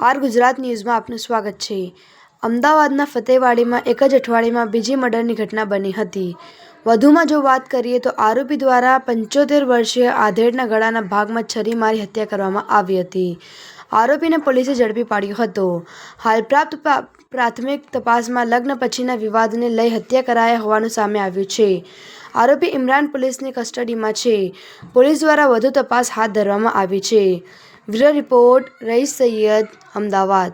R Gujarat ન્યૂઝમાં આપનું સ્વાગત છે. અમદાવાદના ફતેવાડીમાં એક જ અઠવાડિયામાં બીજી મર્ડરની ઘટના બની હતી. વધુમાં જો વાત કરીએ તો આરોપી દ્વારા પંચોતેર વર્ષીય આધેડના ગળાના ભાગમાં છરી મારી હત્યા કરવામાં આવી હતી. આરોપીને પોલીસે ઝડપી પાડ્યો હતો. હાલ પ્રાપ્ત પ્રાથમિક તપાસમાં લગ્ન પછીના વિવાદને લઈ હત્યા કરાયા હોવાનું સામે આવ્યું છે. આરોપી ઇમરાન પોલીસની કસ્ટડીમાં છે. પોલીસ દ્વારા વધુ તપાસ હાથ ધરવામાં આવી છે. Bureau report Rais Sayyed Ahmedabad.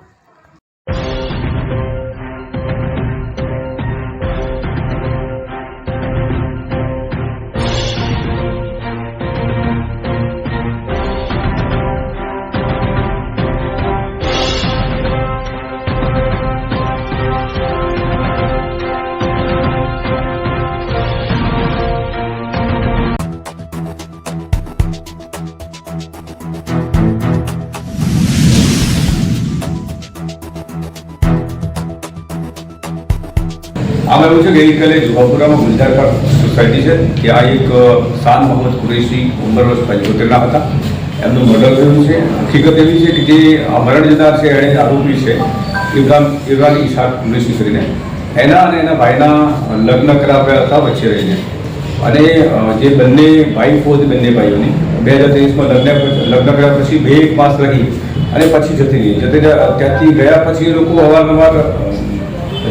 આમાં એવું છે કે ગઈકાલે જુહાપુરામાં ગુલજાર પાર્ક સોસાયટી છે ત્યાં એક શાન મોહમ્મદ કુરેશી ઉંમર વર્ષ પંચોતેરના હતા. એમનું મર્ડર થયું છે. હકીકત એવી છે કે જે મરણ જનાર છે, એણે આરોપી છે ઇમરાન ઇમરાન ઈશાક કુરેશી કરીને. એના અને એના ભાઈના લગ્ન કરાવ્યા હતા વચ્ચે રહીને. અને જે બંને વાઈફો હતી બંને ભાઈઓની, બે હજાર ત્રેવીસમાં લગ્ન લગ્ન કર્યા પછી બે એક માસ રહી અને પછી જતી રહી. જતી ત્યાંથી ગયા પછી એ લોકો અવારનવાર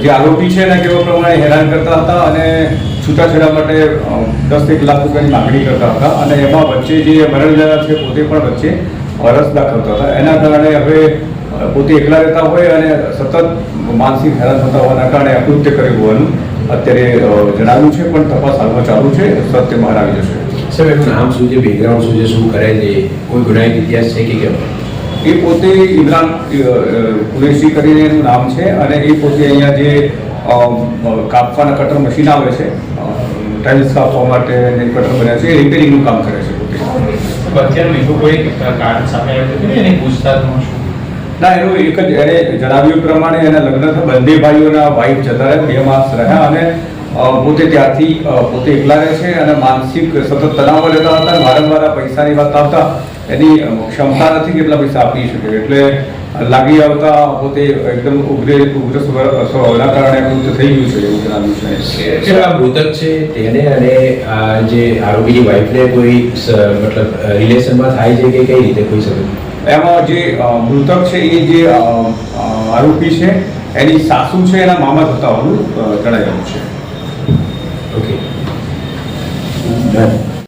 જે આરોપી છે એને કેવા પ્રમાણે હેરાન કરતા હતા અને છૂટાછેડા માટે દસ એક લાખ રૂપિયાની માગણી કરતા હતા અને એમાં વચ્ચે જે મરણ જનાર છે પોતે પણ વચ્ચે રસ દાખવતા હતા. એના કારણે હવે પોતે એકલા રહેતા હોય અને સતત માનસિક હેરાન થતા હોવાના કારણે અકૃત્ય કર્યું હોવાનું અત્યારે જણાવ્યું છે, પણ તપાસ હાલમાં ચાલુ છે. સત્ય બહાર આવી જશે. સાહેબ, એનું નામ શું છે? બેકગ્રાઉન્ડ શું છે? શું કરે છે? કોઈ ગુનાહિત ઇતિહાસ છે કે કેમ? એ પોતે ઇમરાન કુરેશી કરીને એનું નામ છે અને એ પોતે અહીંયા જે કાપવાના કટર મશીન આવે છે ટાઇલ્સ કાપવા માટે કટર બન્યા છે એ રિપેરિંગનું કામ કરે છે અત્યારે બીજું કોઈ કારણ સામે આવ્યું હતું એની પૂછતાછમાં શું? ના એનું એક જ એણે જણાવ્યું પ્રમાણે એના લગ્ન થયા બંને ભાઈઓના વાઇફ જતા રહ્યા બે માસ રહ્યા અને પોતે ત્યારથી પોતે એકલા રહે છે અને માનસિક સતત તણાવ લેતા હતા વારંવાર પૈસાની વાત આવતા એની ક્ષમતા નથી કે એટલા પૈસા આપી શકે. એટલે લાગી આવતા પોતે એકદમ ઉગ્ર ઉગ્ર સ્વભાવના કારણે કૃત્ય થઈ ગયું છે એવું જણાવ્યું છે આ મૃતક છે તેને અને આ જે આરોપીની વાઈફને કોઈ મતલબ રિલેશનમાં થાય છે કે કઈ રીતે કોઈ શકે એમાં જે મૃતક છે એ જે આરોપી છે એની સાસુ છે એના મામા થતા હોવાનું જણાવ્યું છે. Okay. Done.